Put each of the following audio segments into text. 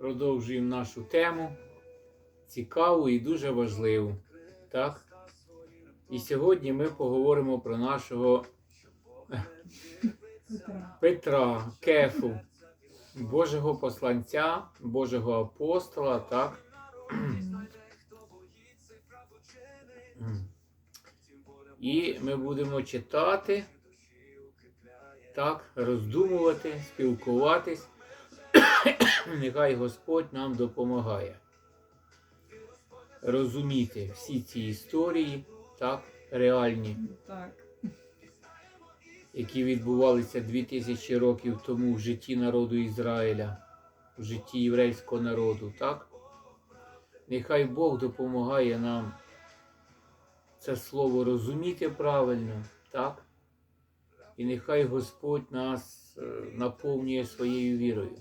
Продовжуємо нашу тему. Цікаву і дуже важливу. Так? І сьогодні ми поговоримо про нашого Петра. Кефу, Божого посланця, Божого апостола, так? І ми будемо читати, так, роздумувати, спілкуватись. Нехай Господь нам допомагає розуміти всі ці історії, так, реальні, Так. які відбувалися 2000 років тому в житті народу Ізраїля, в житті єврейського народу, так? Нехай Бог допомагає нам це слово розуміти правильно, так? І нехай Господь нас е, наповнює своєю вірою.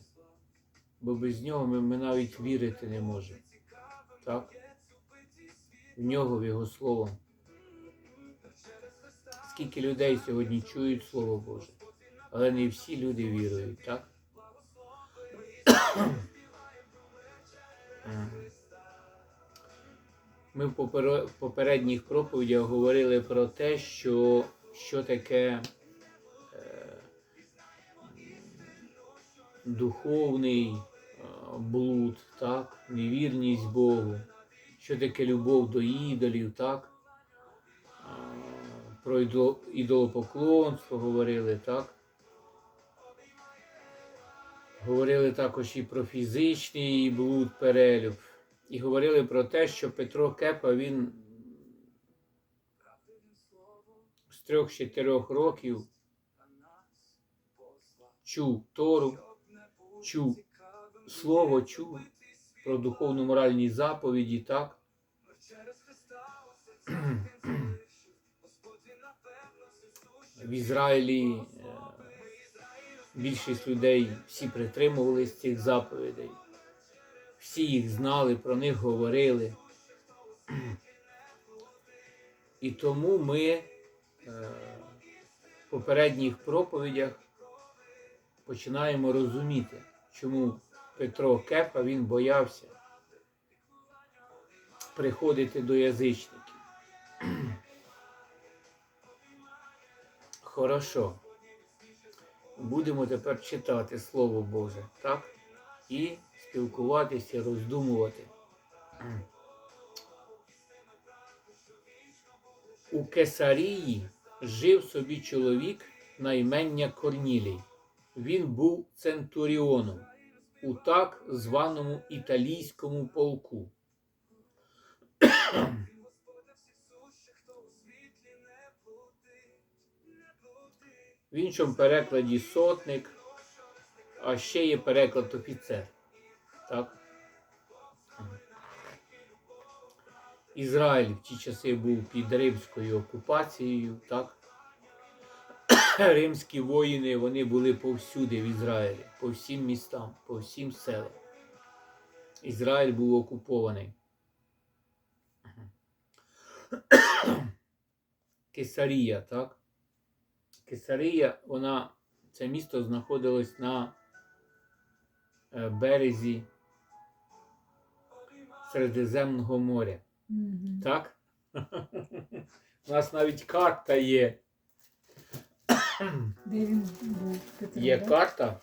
Бо без нього ми, ми навіть вірити не можемо. Так? В нього, в його слово. Скільки людей сьогодні чують Слово Боже, але не всі люди вірують, так? Ми в попередніх проповідях говорили про те, що, що таке е, духовний блуд, так? невірність Богу, що таке любов до ідолів, так? Про ідолопоклонство говорили, так? Говорили також і про фізичний блуд, перелюб. І говорили про те, що Петро Кепа він з трьох-чотирьох років чув Тору, чув слово, чув про духовно-моральні заповіді, так? В Ізраїлі е, більшість людей всі притримувались цих заповідей. Всі їх знали, про них говорили. І тому ми е, в попередніх проповідях починаємо розуміти, чому Петро Кепа він боявся приходити до язичників. Хорошо. Будемо тепер читати Слово Боже, так? І спілкуватися, роздумувати. У Кесарії жив собі чоловік на імення Корнілій. Він був центуріоном у так званому італійському полку. В іншому перекладі сотник, а ще є переклад офіцер. Так? Ізраїль в ті часи був під римською окупацією, так? Римські воїни вони були повсюди в Ізраїлі, по всім містам, по всім селам. Ізраїль був окупований. Кесарія, так? Кесарія, вона, це місто знаходилось на е, березі Середземного моря. Мгм. Так? У нас навіть карта є. Де він був? Петро, Є да? карта.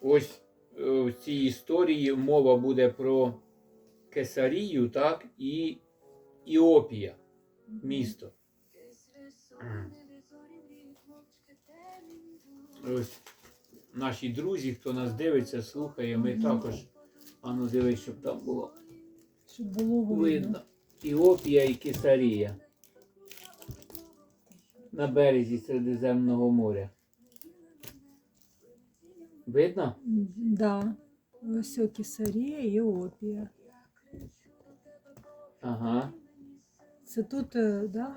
Ось е, в цій історії мова буде про Кесарію, так, і Іопія, місто. Ось наші друзі, хто нас дивиться, слухає, ми також. Ану дивись, щоб там було Щоб було видно. видно. Іопія і Кесарія. На березі Середземного моря. Видно? Да. Ось о і Опія. Ага. Це тут, е, да?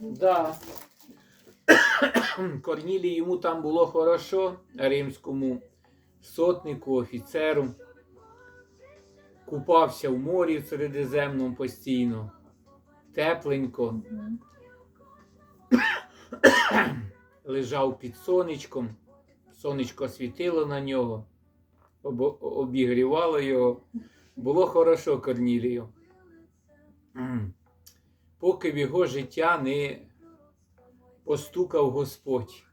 Да. Корнілі йому там було хорошо, римському сотнику, офіцеру. Купався в морі в Середземному постійно. Тепленько. Лежав під сонечком, сонечко світило на нього. обігрівало його. Було хорошо Корнілію. Поки в його життя не постукав Господь.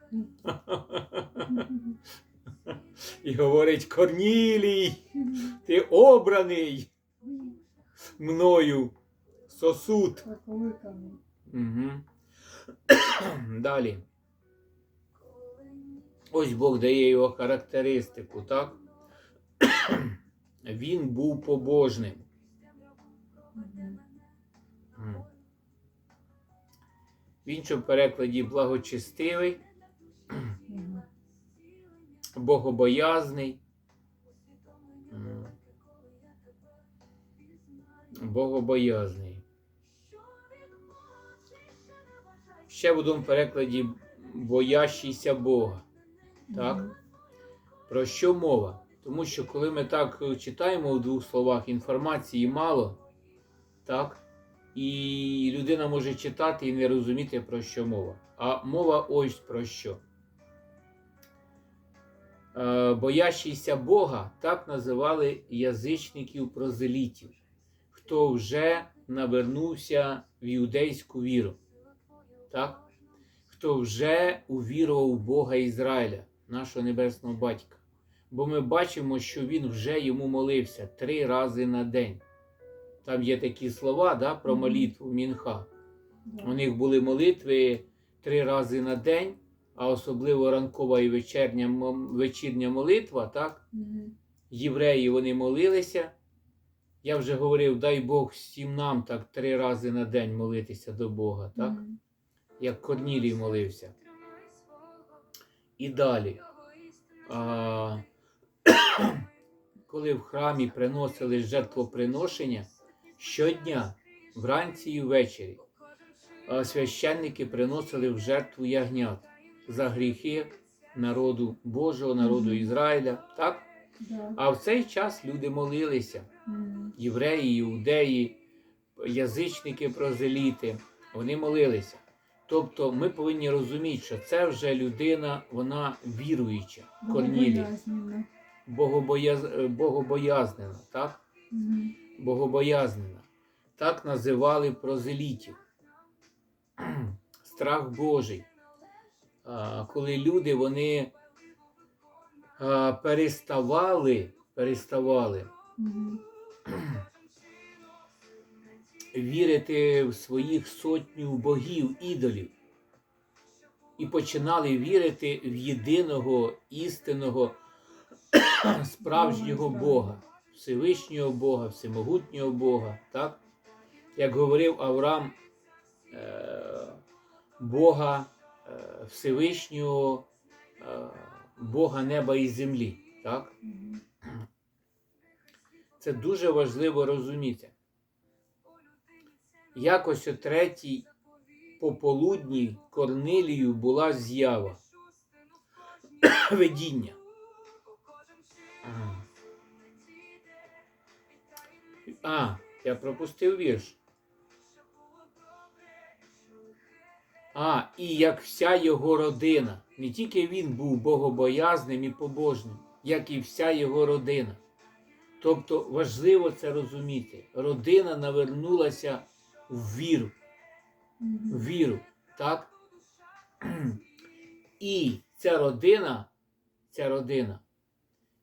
І говорить: Корнілій, ти обраний мною сосуд. Угу. Далі. Ось Бог дає його характеристику, так? Він був побожним. В іншому перекладі благочестивий, богобоязний. Богобоязний. Ще в одному перекладі боящийся Бога. Так? Мгм. Про що мова? Тому що коли ми так читаємо в двох словах, інформації мало, так? І людина може читати і не розуміти, про що мова. А мова ось про що. Е, боящийся Бога так називали язичників прозелітів, хто вже навернувся в іудейську віру. Так? Хто вже увірував в Бога Ізраїля, нашого небесного батька. Бо ми бачимо, що він вже йому молився три рази на день. Там є такі слова да, про молитву Мінха. У них були молитви три рази на день, а особливо ранкова і вечірня, вечірня молитва. Так? Євреї вони молилися. Я вже говорив, дай Бог всім нам так три рази на день молитися до Бога, так? Як Корнілій молився. І далі. А, коли в храмі приносили жертвоприношення, щодня, вранці і ввечері, священники приносили в жертву ягнят за гріхи народу Божого, народу Ізраїля. Так? А в цей час люди молилися євреї, іудеї, язичники прозеліти, вони молилися. Тобто ми повинні розуміти, що це вже людина, вона віруюча, Корнілій, богобояз... е, богобоязнена, так? Мгм. Богобоязнена. Так називали прозелітів. Страх Божий. А, Коли люди вони а, переставали, переставали Мгм. вірити в своїх сотню богів, ідолів. І починали вірити в єдиного істинного справжнього Бога Всевишнього Бога, всемогутнього Бога. Так? Як говорив Авраам, е, Бога е, Всевишнього, е, Бога неба і землі. Так? Це дуже важливо розуміти. Якось о третій пополудні Корнилію була з'ява. Видіння. А, я пропустив вірш. А, і як вся його родина. Не тільки він був богобоязним і побожним, як і вся його родина. Тобто важливо це розуміти. Родина навернулася в віру. В віру, так? І ця родина, ця родина,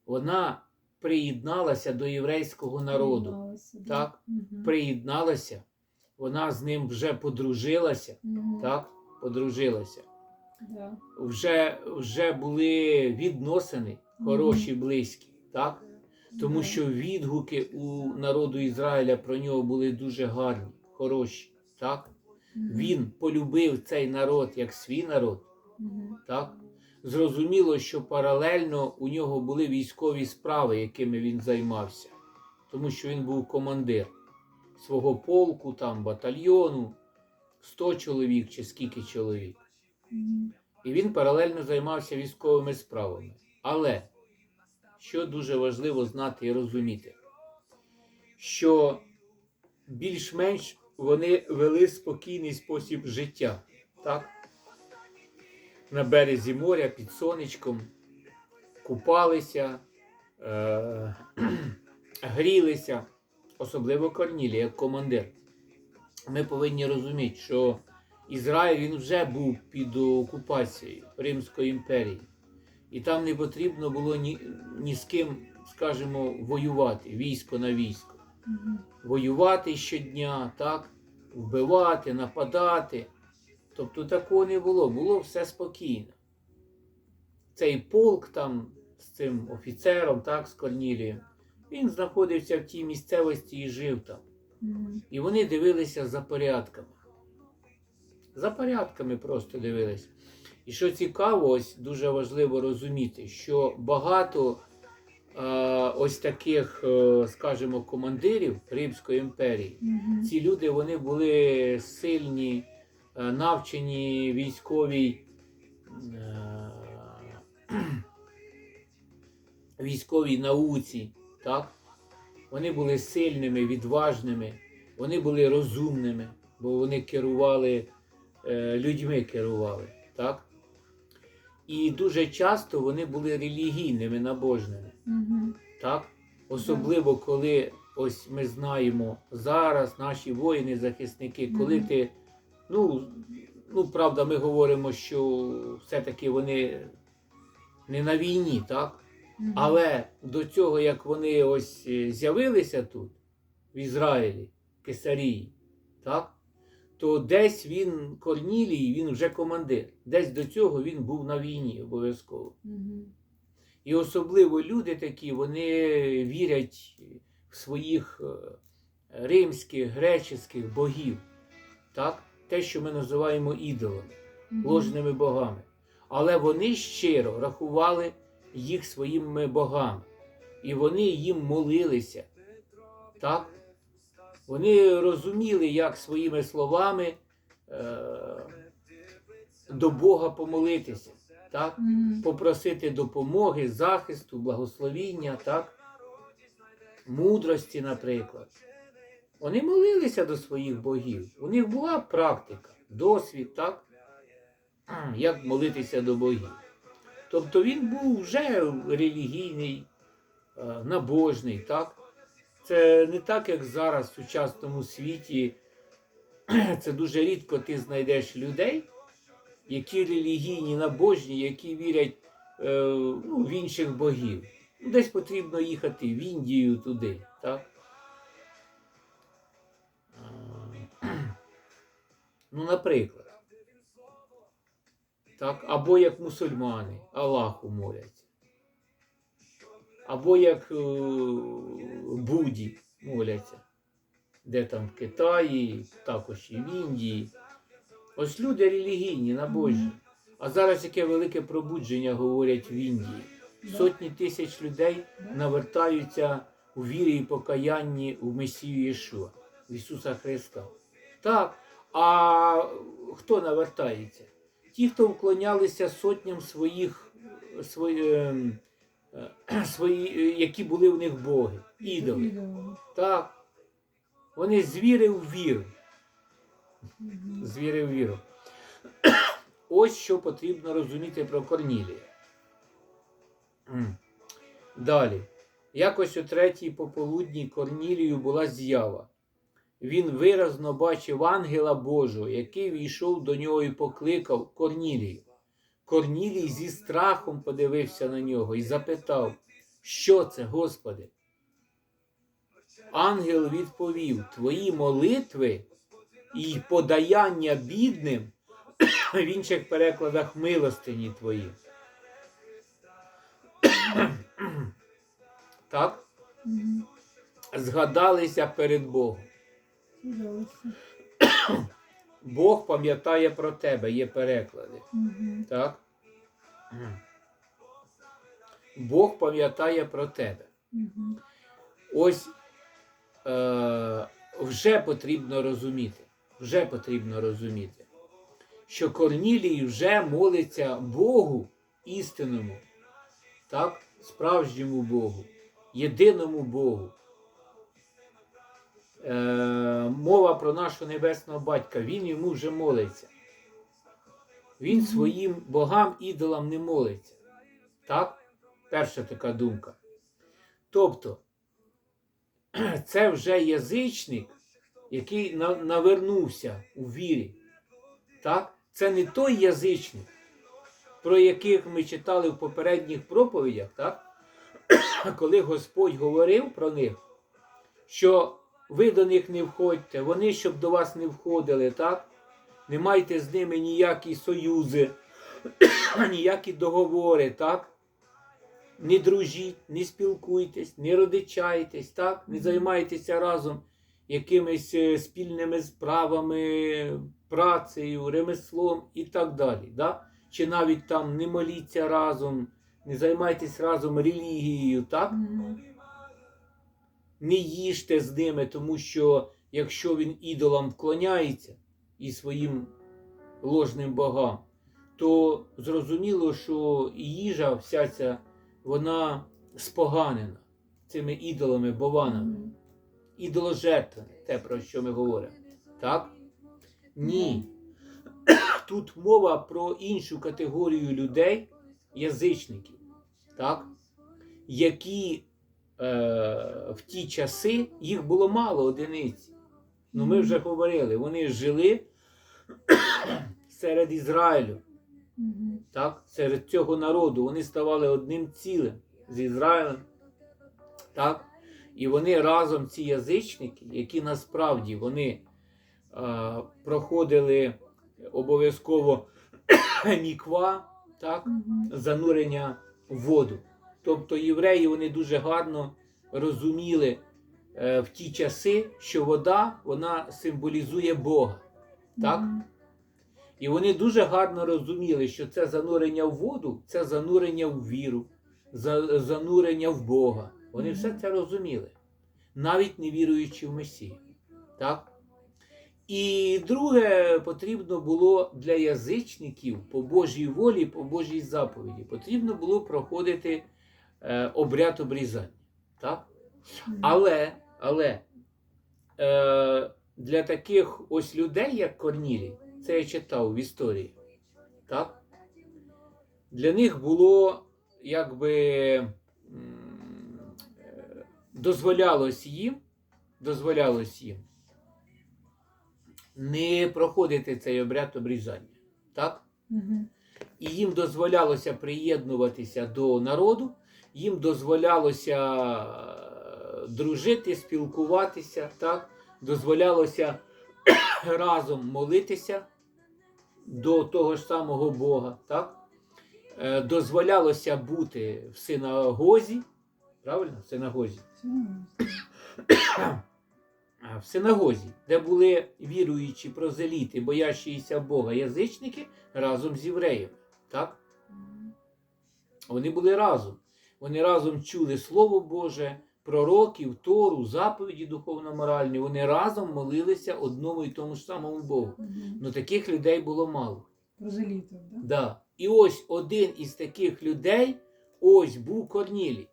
вона приєдналася до єврейського народу. Приєдналася. Так? Мгм. Приєдналася, вона з ним вже подружилася, Мгм. так? Подружилася. Да. Вже, вже були відносини хороші, близькі, так? Тому що відгуки у народу Ізраїля про нього були дуже гарні, хороші. Так? Він полюбив цей народ як свій народ. Так? Зрозуміло, що паралельно у нього були військові справи, якими він займався, тому що він був командир свого полку, там, батальйону, 100 чоловік чи скільки чоловік. І він паралельно займався військовими справами. Але що дуже важливо знати і розуміти, що більш-менш вони вели спокійний спосіб життя. Так? На березі моря під сонечком, купалися, е, грілися, особливо Корнілій, як командир. Ми повинні розуміти, що Ізраїль він вже був під окупацією Римської імперії. І там не потрібно було ні, ні з ким, скажімо, воювати, військо на військо. Воювати щодня, так? вбивати, нападати. Тобто такого не було, було все спокійно. Цей полк там з цим офіцером, так, з Корнілієм, він знаходився в тій місцевості і жив там. І вони дивилися за порядками. За порядками просто дивилися. І що цікаво, ось дуже важливо розуміти, що багато ось таких, е, скажімо, командирів Римської імперії, Мгм. ці люди вони були сильні, е, навчені військовій е, військовій науці, так? Вони були сильними, відважними, вони були розумними, бо вони керували е, людьми керували, так? І дуже часто вони були релігійними, набожними. Так? Особливо, коли ось ми знаємо зараз наші воїни-захисники, коли ти, ну, ну, правда, ми говоримо, що все-таки вони не на війні, так? Але до цього, як вони ось е, з'явилися тут, в Ізраїлі, в Кесарії, так? то десь він, Корнілій, він вже командир. Десь до цього він був на війні обов'язково. І особливо люди такі, вони вірять в своїх е, римських, греческих богів. Так? Те, що ми називаємо ідолами, ложними богами. Але вони щиро рахували їх своїми богами. І вони їм молилися. Так? Вони розуміли, як своїми словами е, до Бога помолитися. Так? Попросити допомоги, захисту, благословіння, так? мудрості, наприклад. Вони молилися до своїх богів. У них була практика, досвід, так? як молитися до богів. Тобто він був вже релігійний, е, набожний, так? Це не так, як зараз в сучасному світі. Це дуже рідко ти знайдеш людей, які релігійні, набожні, які вірять е, ну, в інших богів. Ну, Десь потрібно їхати в Індію туди, так? Е, Ну, наприклад. Так? Або як мусульмани Аллаху моляться. Або як е, Буді моляться. Де там в Китаї, також і в Індії. Ось люди релігійні, набожні. А зараз яке велике пробудження говорять в Індії. Сотні тисяч людей навертаються у вірі і покаянні в Месію Єшуа, в Ісуса Христа. Так, а хто навертається? Ті, хто вклонялися сотням своїх, свої, ем, е, свої, е, які були в них боги, ідоли. Ідоли. Так. Вони з віри в віру. З віри в віру. Ось що потрібно розуміти про Корнілія. Далі. Якось о третій пополудні Корнілію була з'ява. Він виразно бачив ангела Божого, який війшов до нього і покликав Корнілію. Корнілій зі страхом подивився на нього і запитав, що це, Господи? Ангел відповів: Твої молитви і подаяння бідним в інших перекладах милостині твої. Так? Згадалися перед Богом. Бог пам'ятає про тебе, є переклади. Так? Бог пам'ятає про тебе. Ось е, вже потрібно розуміти, вже потрібно розуміти, що Корнілій вже молиться Богу істинному, так? справжньому Богу, єдиному Богу. Е, мова про нашого небесного батька, він йому вже молиться. Він своїм богам, ідолам не молиться. Так? Перша така думка. Тобто, це вже язичник, який навернувся у вірі. Так? Це не той язичник, про яких ми читали в попередніх проповідях, так? коли Господь говорив про них, що ви до них не входьте, вони щоб до вас не входили, так? Не майте з ними ніякі союзи, ніякі договори, так? Не дружіть, не спілкуйтесь, не родичайтесь, так? Не займайтеся разом якимись е, спільними справами, працею, ремеслом і так далі. Да? Чи навіть там не моліться разом, не займайтесь разом релігією, так? Не їжте з ними, тому що якщо він ідолам вклоняється і своїм ложним богам, то зрозуміло, що і їжа вся ця, вона споганена цими ідолами, бованами, Мгм. ідоложертвами, те, про що ми говоримо. Так? Ні. Тут мова про іншу категорію людей, язичників, так? які е, в ті часи їх було мало одиниць. Ну, ми вже говорили, вони жили серед Ізраїлю, так? серед цього народу. Вони ставали одним цілим з Ізраїлем. Так? І вони разом, ці язичники, які насправді вони е, проходили обов'язково міква, так? Занурення в воду. Тобто євреї вони дуже гарно розуміли е, в ті часи, що вода вона символізує Бога. Так? І вони дуже гарно розуміли, що це занурення в воду це занурення в віру, за- занурення в Бога. Вони все це розуміли, навіть не віруючи в Месію. Так? І друге, потрібно було для язичників по Божій волі, по Божій заповіді, потрібно було проходити е, обряд обрізання. Так? Але, але е, для таких ось людей, як Корнілій, це я читав в історії, так? Для них було якби дозволялось їм, дозволялось їм не проходити цей обряд обрізання. Так? Мгм. і їм дозволялося приєднуватися до народу, їм дозволялося е, дружити, спілкуватися, так? дозволялося разом молитися до того ж самого Бога, так? Е, дозволялося бути в синагозі, правильно? В синагозі. В синагозі, де були віруючі прозеліти, боящіся Бога, язичники разом з євреями. Так? Вони були разом. Вони разом чули Слово Боже, пророків, Тору, заповіді духовно-моральні. Вони разом молилися одному і тому ж самому Богу. Ну таких людей було мало. Прозелітів, да? Да. І ось один із таких людей ось був Корнілій.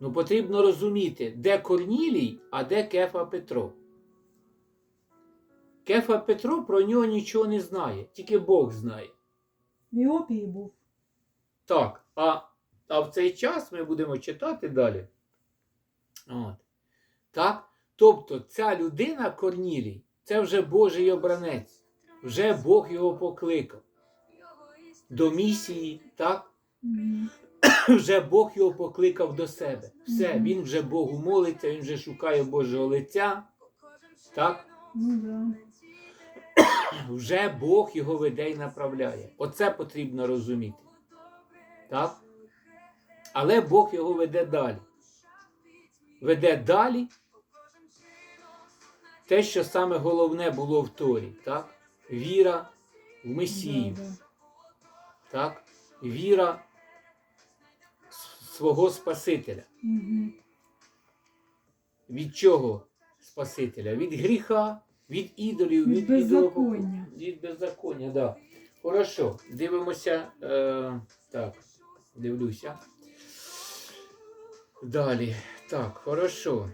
Ну потрібно розуміти, де Корнілій, а де Кефа Петро. Кефа Петро про нього нічого не знає, тільки Бог знає. В Іопії був. Так, а, а в цей час ми будемо читати далі. От. Так? Тобто ця людина Корнілій, це вже Божий обранець. Вже Бог його покликав до місії, так? Вже Бог його покликав до себе. Все, він вже Богу молиться, він вже шукає Божого лиця. Так? Ну да. Вже Бог його веде і направляє. Оце потрібно розуміти. Так? Але Бог його веде далі. Веде далі те, що саме головне було в Торі. Так? Віра в Месію. Так? Віра свого Спасителя. Угу. Від чого Спасителя? Від гріха, від ідолів, Від від беззаконня. Від беззаконня, так. Да. Хорошо, дивимося. Е, так, дивлюся. Далі. Так, хорошо.